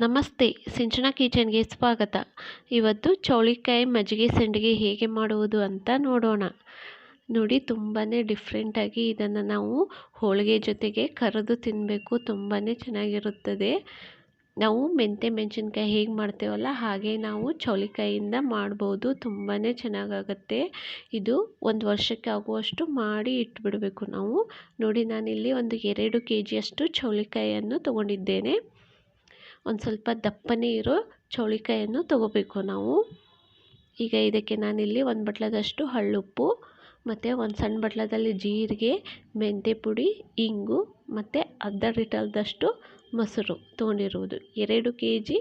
ನಮಸ್ತೆ, ಸಿಂಚನ ಕಿಚನ್ಗೆ ಸ್ವಾಗತ. ಇವತ್ತು ಚೌಳಿಕಾಯಿ ಮಜ್ಜಿಗೆ ಸಂಡಿಗೆ ಹೇಗೆ ಮಾಡುವುದು ಅಂತ ನೋಡೋಣ. ನೋಡಿ ತುಂಬಾ ಡಿಫ್ರೆಂಟಾಗಿ ಇದನ್ನು ನಾವು ಹೋಳಿಗೆ ಜೊತೆಗೆ ಕರೆದು ತಿನ್ನಬೇಕು ತುಂಬಾ ಚೆನ್ನಾಗಿರುತ್ತದೆ. ನಾವು ಮೆಂತೆ ಮೆಣಸಿನ್ಕಾಯಿ ಹೇಗೆ ಮಾಡ್ತೇವಲ್ಲ, ಹಾಗೆ ನಾವು ಚೌಳಿಕಾಯಿಯಿಂದ ಮಾಡ್ಬೋದು. ತುಂಬಾ ಚೆನ್ನಾಗಾಗತ್ತೆ. ಇದು ಒಂದು ವರ್ಷಕ್ಕೆ ಆಗುವಷ್ಟು ಮಾಡಿ ಇಟ್ಬಿಡಬೇಕು ನಾವು. ನೋಡಿ, ನಾನಿಲ್ಲಿ ಒಂದು ಎರಡು ಕೆ ಜಿಯಷ್ಟು ಚೌಳಿಕಾಯಿಯನ್ನು ತೊಗೊಂಡಿದ್ದೇನೆ. ಒಂದು ಸ್ವಲ್ಪ ದಪ್ಪನೇ ಇರೋ ಚೌಳಿಕಾಯನ್ನು ತೊಗೋಬೇಕು ನಾವು. ಈಗ ಇದಕ್ಕೆ ನಾನಿಲ್ಲಿ ಒಂದು ಬಟ್ಲದಷ್ಟು ಹಳ್ಳುಪ್ಪು ಮತ್ತು ಒಂದು ಸಣ್ಣ ಬಟ್ಲದಲ್ಲಿ ಜೀರಿಗೆ, ಮೆಂತೆ ಪುಡಿ, ಇಂಗು, ಮತ್ತು ಅರ್ಧ ಲೀಟರ್ದಷ್ಟು ಮೊಸರು ತೊಗೊಂಡಿರುವುದು. ಎರಡು ಕೆ ಜಿ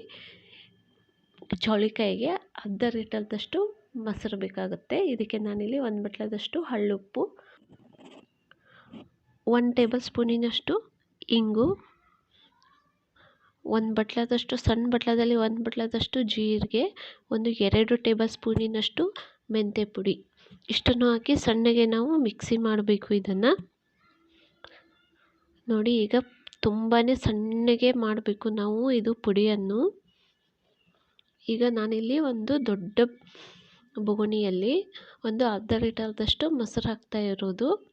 ಚೌಳಿಕಾಯಿಗೆ ಅರ್ಧ ಲೀಟರ್ದಷ್ಟು ಮೊಸರು ಬೇಕಾಗುತ್ತೆ. ಇದಕ್ಕೆ ನಾನಿಲ್ಲಿ ಒಂದು ಬಟ್ಲದಷ್ಟು ಹಳ್ಳುಪ್ಪು ಒನ್ ಟೇಬಲ್ ಸ್ಪೂನಿನಷ್ಟು ಇಂಗು ಒಂದು ಬಟ್ಲದಷ್ಟು ಸಣ್ಣ ಬಟ್ಲದಲ್ಲಿ ಒಂದು ಬಟ್ಲದಷ್ಟು ಜೀರಿಗೆ, ಒಂದು ಎರಡು ಟೇಬಲ್ ಸ್ಪೂನಿನಷ್ಟು ಮೆಂತ್ಯ ಪುಡಿ. ಇಷ್ಟನ್ನು ಹಾಕಿ ಸಣ್ಣಗೆ ನಾವು ಮಿಕ್ಸಿ ಮಾಡಬೇಕು ಇದನ್ನು. ನೋಡಿ, ಈಗ ತುಂಬಾ ಸಣ್ಣಗೆ ಮಾಡಬೇಕು ನಾವು ಇದು ಪುಡಿಯನ್ನು. ಈಗ ನಾನಿಲ್ಲಿ ಒಂದು ದೊಡ್ಡ ಬೊಗಣಿಯಲ್ಲಿ ಒಂದು ಅರ್ಧ ಲೀಟರ್ದಷ್ಟು ಮೊಸರು ಹಾಕ್ತಾ ಇರೋದು.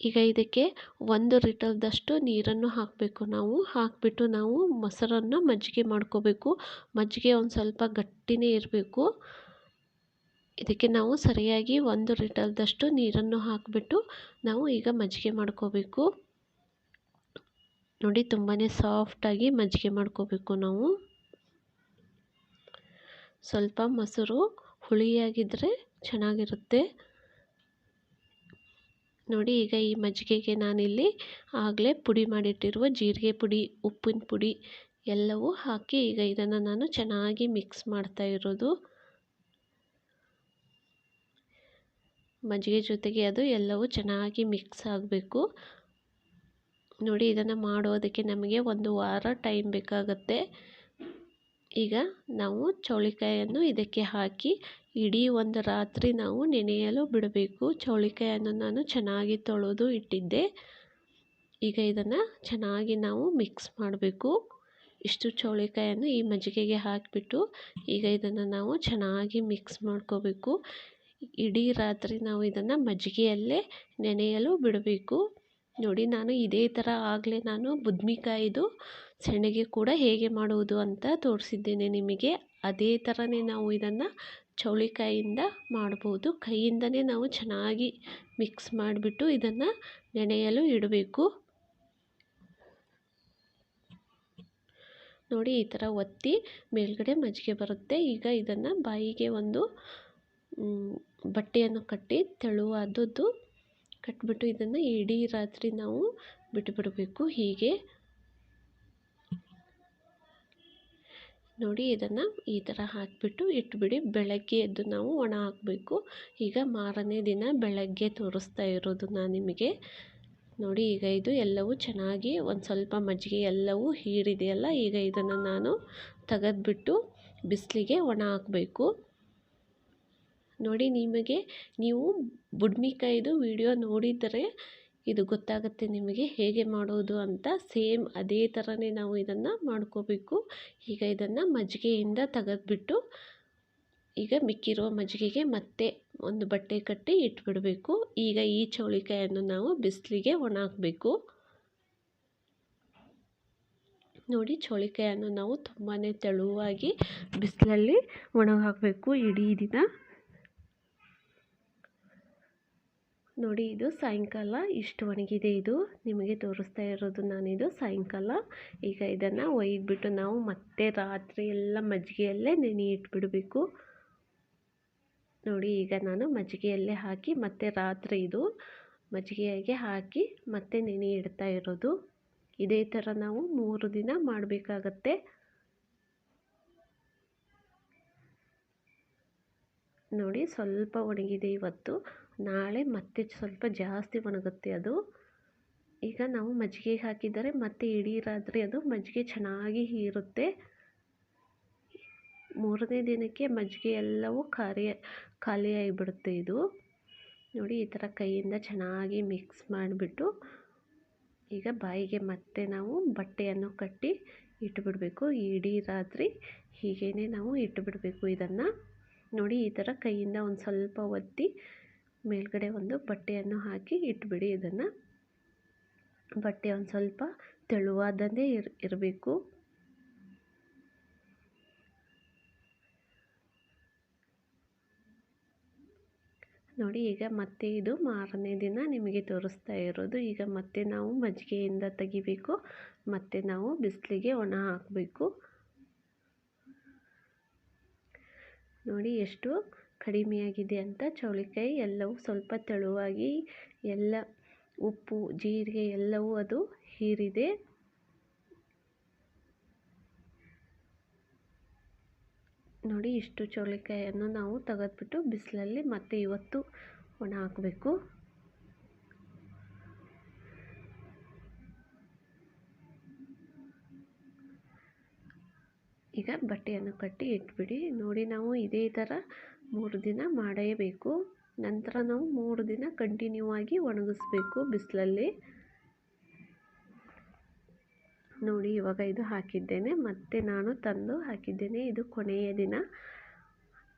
ಈಗ ಇದಕ್ಕೆ ಒಂದು ಲೀಟರ್ದಷ್ಟು ನೀರನ್ನು ಹಾಕಬೇಕು. ನಾವು ಹಾಕಿಬಿಟ್ಟು ನಾವು ಮೊಸರನ್ನು ಮಜ್ಜಿಗೆ ಮಾಡ್ಕೋಬೇಕು. ಮಜ್ಜಿಗೆ ಒಂದು ಸ್ವಲ್ಪ ಗಟ್ಟಿನೇ ಇರಬೇಕು. ಇದಕ್ಕೆ ನಾವು ಸರಿಯಾಗಿ ಒಂದು ಲೀಟರ್ದಷ್ಟು ನೀರನ್ನು ಹಾಕಿಬಿಟ್ಟು ನಾವು ಈಗ ಮಜ್ಜಿಗೆ ಮಾಡ್ಕೋಬೇಕು. ನೋಡಿ ತುಂಬಾ ಸಾಫ್ಟಾಗಿ ಮಜ್ಜಿಗೆ ಮಾಡ್ಕೋಬೇಕು ನಾವು. ಸ್ವಲ್ಪ ಮೊಸರು ಹುಳಿಯಾಗಿದ್ದರೆ ಚೆನ್ನಾಗಿರುತ್ತೆ. ನೋಡಿ, ಈಗ ಈ ಮಜ್ಜಿಗೆಗೆ ನಾನಿಲ್ಲಿ ಆಗಲೇ ಪುಡಿ ಮಾಡಿಟ್ಟಿರುವ ಜೀರಿಗೆ ಪುಡಿ, ಉಪ್ಪಿನ ಪುಡಿ ಎಲ್ಲವೂ ಹಾಕಿ ಈಗ ಇದನ್ನು ನಾನು ಚೆನ್ನಾಗಿ ಮಿಕ್ಸ್ ಮಾಡ್ತಾ ಇರೋದು. ಮಜ್ಜಿಗೆ ಜೊತೆಗೆ ಅದು ಎಲ್ಲವೂ ಚೆನ್ನಾಗಿ ಮಿಕ್ಸ್ ಆಗಬೇಕು. ನೋಡಿ, ಇದನ್ನು ಮಾಡೋದಕ್ಕೆ ನಮಗೆ ಒಂದು ವಾರ ಟೈಮ್ ಬೇಕಾಗುತ್ತೆ. ಈಗ ನಾವು ಚೌಳಿಕಾಯನ್ನು ಇದಕ್ಕೆ ಹಾಕಿ ಇಡೀ ಒಂದು ರಾತ್ರಿ ನಾವು ನೆನೆಯಲು ಬಿಡಬೇಕು. ಚೌಳಿಕಾಯನ್ನು ನಾನು ಚೆನ್ನಾಗಿ ತೊಳೆದು ಇಟ್ಟಿದ್ದೆ. ಈಗ ಇದನ್ನು ಚೆನ್ನಾಗಿ ನಾವು ಮಿಕ್ಸ್ ಮಾಡಬೇಕು. ಇಷ್ಟು ಚೌಳಿಕಾಯನ್ನು ಈ ಮಜ್ಜಿಗೆಗೆ ಹಾಕಿಬಿಟ್ಟು ಈಗ ಇದನ್ನು ನಾವು ಚೆನ್ನಾಗಿ ಮಿಕ್ಸ್ ಮಾಡ್ಕೋಬೇಕು. ಇಡೀ ರಾತ್ರಿ ನಾವು ಇದನ್ನು ಮಜ್ಜಿಗೆಯಲ್ಲೇ ನೆನೆಯಲು ಬಿಡಬೇಕು. ನೋಡಿ, ನಾನು ಇದೇ ಥರ ಆಗಲೇ ನಾನು ಬುದ್ಮಿಕಾಯಿದು ಸೆಣಗೆ ಕೂಡ ಹೇಗೆ ಮಾಡುವುದು ಅಂತ ತೋರಿಸಿದ್ದೇನೆ ನಿಮಗೆ. ಅದೇ ಥರನೇ ನಾವು ಇದನ್ನು ಚೌಳಿಕಾಯಿಂದ ಮಾಡ್ಬೋದು. ಕೈಯಿಂದನೇ ನಾವು ಚೆನ್ನಾಗಿ ಮಿಕ್ಸ್ ಮಾಡಿಬಿಟ್ಟು ಇದನ್ನು ನೆನೆಯಲು ಇಡಬೇಕು. ನೋಡಿ, ಈ ಥರ ಒತ್ತಿ ಮೇಲ್ಗಡೆ ಮಜ್ಜಿಗೆ ಬರುತ್ತೆ. ಈಗ ಇದನ್ನು ಬಾಯಿಗೆ ಒಂದು ಬಟ್ಟೆಯನ್ನು ಕಟ್ಟಿ ತೆಳುವಾದದ್ದು ಕಟ್ಬಿಟ್ಟು ಇದನ್ನು ಇಡೀ ರಾತ್ರಿ ನಾವು ಬಿಟ್ಟುಬಿಡಬೇಕು ಹೀಗೆ ನೋಡಿ ಇದನ್ನು ಈ ಥರ ಹಾಕಿಬಿಟ್ಟು ಇಟ್ಬಿಡಿ. ಬೆಳಗ್ಗೆ ಎದ್ದು ನಾವು ಒಣ ಹಾಕಬೇಕು. ಈಗ ಮಾರನೇ ದಿನ ಬೆಳಗ್ಗೆ ತೋರಿಸ್ತಾ ಇರೋದು ನಾನು ನಿಮಗೆ. ನೋಡಿ, ಈಗ ಇದು ಎಲ್ಲವೂ ಚೆನ್ನಾಗಿ ಒಂದು ಸ್ವಲ್ಪ ಮಜ್ಜಿಗೆ ಎಲ್ಲವೂ ಹೀರಿದೆಯಲ್ಲ, ಈಗ ಇದನ್ನು ನಾನು ತೆಗೆದ್ಬಿಟ್ಟು ಬಿಸಿಲಿಗೆ ಒಣ ಹಾಕಬೇಕು. ನೋಡಿ, ನಿಮಗೆ ನೀವು ಬುಡ್ಮಿಕಾಯ್ದು ವಿಡಿಯೋ ನೋಡಿದರೆ ಇದು ಗೊತ್ತಾಗುತ್ತೆ ನಿಮಗೆ ಹೇಗೆ ಮಾಡೋದು ಅಂತ. ಸೇಮ್ ಅದೇ ಥರನೇ ನಾವು ಇದನ್ನು ಮಾಡ್ಕೋಬೇಕು. ಈಗ ಇದನ್ನು ಮಜ್ಜಿಗೆಯಿಂದ ತೆಗೆದ್ಬಿಟ್ಟು ಈಗ ಮಿಕ್ಕಿರುವ ಮಜ್ಜಿಗೆಗೆ ಮತ್ತೆ ಒಂದು ಬಟ್ಟೆ ಕಟ್ಟಿ ಇಟ್ಬಿಡಬೇಕು. ಈಗ ಈ ಚೌಳಿಕಾಯನ್ನು ನಾವು ಬಿಸಿಲಿಗೆ ಒಣ ಹಾಕಬೇಕು ನೋಡಿ ಚೌಳಿಕಾಯನ್ನು ನಾವು ತುಂಬಾ ತೆಳುವಾಗಿ ಬಿಸಿಲಲ್ಲಿ ಒಣಗಾಕಬೇಕು ಇಡೀ ದಿನ. ನೋಡಿ, ಇದು ಸಾಯಂಕಾಲ ಇಷ್ಟು ಒಣಗಿದೆ ಇದು. ನಿಮಗೆ ತೋರಿಸ್ತಾ ಇರೋದು ನಾನಿದು ಸಾಯಂಕಾಲ. ಈಗ ಇದನ್ನು ಒಯ್ದುಬಿಟ್ಟು ನಾವು ಮತ್ತೆ ರಾತ್ರಿ ಎಲ್ಲ ಮಜ್ಜಿಗೆಯಲ್ಲೇ ನೆನೆ ಇಟ್ಬಿಡಬೇಕು. ನೋಡಿ, ಈಗ ನಾನು ಮಜ್ಜಿಗೆಯಲ್ಲೇ ಹಾಕಿ ಮತ್ತೆ ರಾತ್ರಿ ಇದು ಮಜ್ಜಿಗೆಯಾಗೆ ಹಾಕಿ ಮತ್ತೆ ನೆನೆ ಇಡ್ತಾ ಇರೋದು. ಇದೇ ಥರ ನಾವು ಮೂರು ದಿನ ಮಾಡಬೇಕಾಗತ್ತೆ. ನೋಡಿ, ಸ್ವಲ್ಪ ಒಣಗಿದೆ ಇವತ್ತು. ನಾಳೆ ಮತ್ತೆ ಸ್ವಲ್ಪ ಜಾಸ್ತಿ ಒಣಗುತ್ತೆ ಅದು. ಈಗ ನಾವು ಮಜ್ಜಿಗೆಗೆ ಹಾಕಿದರೆ ಮತ್ತೆ ಇಡೀ ರಾತ್ರಿ ಅದು ಮಜ್ಜಿಗೆ ಚೆನ್ನಾಗಿ ಹೀರುತ್ತೆ. ಮೂರನೇ ದಿನಕ್ಕೆ ಮಜ್ಜಿಗೆ ಎಲ್ಲವೂ ಖಾಲಿ ಖಾಲಿಯಾಗಿಬಿಡುತ್ತೆ ಇದು. ನೋಡಿ ಈ ಥರ ಕೈಯಿಂದ ಚೆನ್ನಾಗಿ ಮಿಕ್ಸ್ ಮಾಡಿಬಿಟ್ಟು ಈಗ ಬಾಯಿಗೆ ಮತ್ತೆ ನಾವು ಬಟ್ಟೆಯನ್ನು ಕಟ್ಟಿ ಇಟ್ಟುಬಿಡಬೇಕು ಇಡೀ ರಾತ್ರಿ ಹೀಗೇ ನಾವು ಇಟ್ಟುಬಿಡಬೇಕು ಇದನ್ನು. ನೋಡಿ ಈ ಥರ ಕೈಯಿಂದ ಒಂದು ಸ್ವಲ್ಪ ಒತ್ತಿ ಮೇಲ್ಗಡೆ ಒಂದು ಬಟ್ಟೆಯನ್ನು ಹಾಕಿ ಇಟ್ಬಿಡಿ. ಇದನ್ನು ಬಟ್ಟೆ ಒಂದು ಸ್ವಲ್ಪ ತೆಳುವಾದಂತೆ ಇರ್, ಇರಬೇಕು. ನೋಡಿ, ಈಗ ಮತ್ತೆ ಇದು ಮಾರನೇ ದಿನ ನಿಮಗೆ ತೋರಿಸ್ತಾ ಇರೋದು. ಈಗ ಮತ್ತೆ ನಾವು ಮಜ್ಜಿಗೆಯಿಂದ ತೆಗಿಬೇಕು. ಮತ್ತೆ ನಾವು ಬಿಸಿಲಿಗೆ ಒಣ ಹಾಕಬೇಕು. ನೋಡಿ, ಎಷ್ಟು ಕಡಿಮೆಯಾಗಿದೆ ಅಂತ ಚೌಳಿಕಾಯಿ ಎಲ್ಲವೂ ಸ್ವಲ್ಪ ತೆಳುವಾಗಿ ಎಲ್ಲ ಉಪ್ಪು, ಜೀರಿಗೆ ಎಲ್ಲವೂ ಅದು ಹೀರಿದೆ. ನೋಡಿ ಇಷ್ಟು ಚೌಳಿಕಾಯಿಯನ್ನು ನಾವು ತೆಗೆದ್ಬಿಟ್ಟು ಬಿಸಿಲಲ್ಲಿ ಮತ್ತೆ ಇವತ್ತು ಒಣ ಹಾಕಬೇಕು. ಈಗ ಬಟ್ಟೆಯನ್ನು ಕಟ್ಟಿ ಇಟ್ಬಿಡಿ. ನೋಡಿ, ನಾವು ಇದೇ ಥರ ಮೂರು ದಿನ ಮಾಡೇಬೇಕು. ನಂತರ ನಾವು ಮೂರು ದಿನ ಕಂಟಿನ್ಯೂ ಆಗಿ ಒಣಗಿಸ್ಬೇಕು ಬಿಸಿಲಲ್ಲಿ. ನೋಡಿ, ಇವಾಗ ಇದು ಹಾಕಿದ್ದೇನೆ. ಮತ್ತೆ ನಾನು ತಂದು ಹಾಕಿದ್ದೇನೆ ಇದು ಕೊನೆಯ ದಿನ.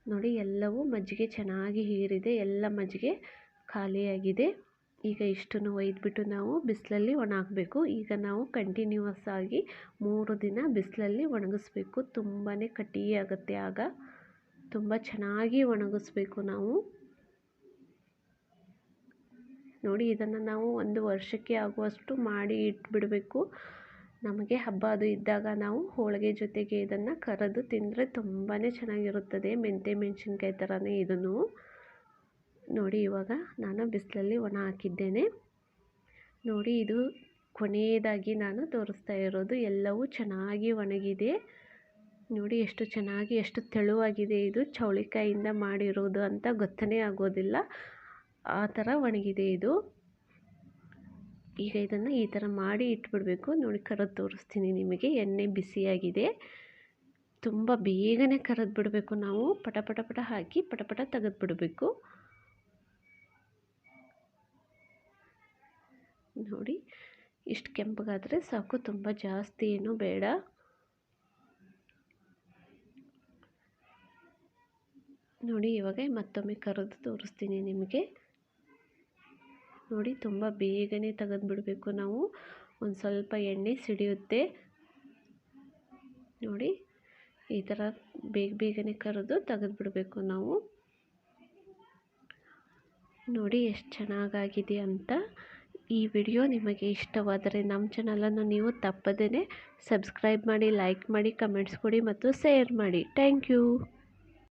ನೋಡಿ, ಎಲ್ಲವೂ ಮಜ್ಜಿಗೆ ಚೆನ್ನಾಗಿ ಹೀರಿದೆ. ಎಲ್ಲ ಮಜ್ಜಿಗೆ ಖಾಲಿಯಾಗಿದೆ. ಈಗ ಇಷ್ಟನ್ನು ಒಯ್ದುಬಿಟ್ಟು ನಾವು ಬಿಸಿಲಲ್ಲಿ ಒಣ ಈಗ ನಾವು ಕಂಟಿನ್ಯೂವಸ್ ಆಗಿ ಮೂರು ದಿನ ಬಿಸಿಲಲ್ಲಿ ಒಣಗಿಸ್ಬೇಕು. ತುಂಬಾ ಕಟ್ಟಿಯಾಗುತ್ತೆ ಆಗ. ತುಂಬ ಚೆನ್ನಾಗಿ ಒಣಗಿಸ್ಬೇಕು ನಾವು. ನೋಡಿ, ಇದನ್ನು ನಾವು ಒಂದು ವರ್ಷಕ್ಕೆ ಆಗುವಷ್ಟು ಮಾಡಿ ಇಟ್ಬಿಡಬೇಕು. ನಮಗೆ ಹಬ್ಬ ಅದು ಇದ್ದಾಗ ನಾವು ಹೋಳಿಗೆ ಜೊತೆಗೆ ಇದನ್ನು ಕರೆದು ತಿಂದರೆ ತುಂಬಾ ಚೆನ್ನಾಗಿರುತ್ತದೆ. ಮೆಂತೆ ಮೆಣಸಿನ್ಕಾಯಿ ಥರನೇ ಇದನ್ನು. ನೋಡಿ ಇವಾಗ ನಾನು ಬಿಸಿಲಲ್ಲಿ ಒಣ ಹಾಕಿದ್ದೇನೆ. ನೋಡಿ ಇದು ಕೊನೆಯದಾಗಿ ನಾನು ತೋರಿಸ್ತಾ ಇರೋದು ಎಲ್ಲವೂ ಚೆನ್ನಾಗಿ ಒಣಗಿದೆ. ನೋಡಿ ಎಷ್ಟು ಚೆನ್ನಾಗಿ, ಎಷ್ಟು ತೆಳುವಾಗಿದೆ ಇದು. ಚೌಳಿಕಾಯಿಂದ ಮಾಡಿರೋದು ಅಂತ ಗೊತ್ತನೇ ಆಗೋದಿಲ್ಲ. ಆ ಥರ ಒಣಗಿದೆ ಇದು. ಈಗ ಇದನ್ನು ಈ ಥರ ಮಾಡಿ ಇಟ್ಬಿಡಬೇಕು. ನೋಡಿ ಕರೆದು ತೋರಿಸ್ತೀನಿ ನಿಮಗೆ. ಎಣ್ಣೆ ಬಿಸಿಯಾಗಿದೆ. ತುಂಬ ಬೇಗನೆ ಕರೆದು ಬಿಡಬೇಕು ನಾವು. ಪಟ ಪಟ ಪಟ ಹಾಕಿ ಪಟ ಪಟ ತೆಗೆದು ಬಿಡಬೇಕು ನೋಡಿ, ಇಷ್ಟು ಕೆಂಪಗಾದರೆ ಸಾಕು, ತುಂಬ ಜಾಸ್ತಿ ಏನು ಬೇಡ. ನೋಡಿ, ಇವಾಗ ಮತ್ತೊಮ್ಮೆ ಕರೆದು ತೋರಿಸ್ತೀನಿ ನಿಮಗೆ. ನೋಡಿ, ತುಂಬ ಬೇಗನೆ ತೆಗೆದು ಬಿಡಬೇಕು ನಾವು. ಒಂದು ಸ್ವಲ್ಪ ಎಣ್ಣೆ ಸಿಡಿಯುತ್ತೆ. ನೋಡಿ, ಈ ಥರ ಬೇಗ ಬೇಗನೆ ಕರೆದು ತೆಗೆದು ಬಿಡಬೇಕು ನಾವು. ನೋಡಿ, ಎಷ್ಟು ಚೆನ್ನಾಗಾಗಿದೆ ಅಂತ. ಈ ವಿಡಿಯೋ ನಿಮಗೆ ಇಷ್ಟವಾದರೆ ನಮ್ಮ ಚಾನಲನ್ನು ನೀವು ತಪ್ಪದೇ ಸಬ್ಸ್ಕ್ರೈಬ್ ಮಾಡಿ ಲೈಕ್ ಮಾಡಿ ಕಮೆಂಟ್ಸ್ ಕೊಡಿ ಮತ್ತು ಶೇರ್ ಮಾಡಿ. Thank you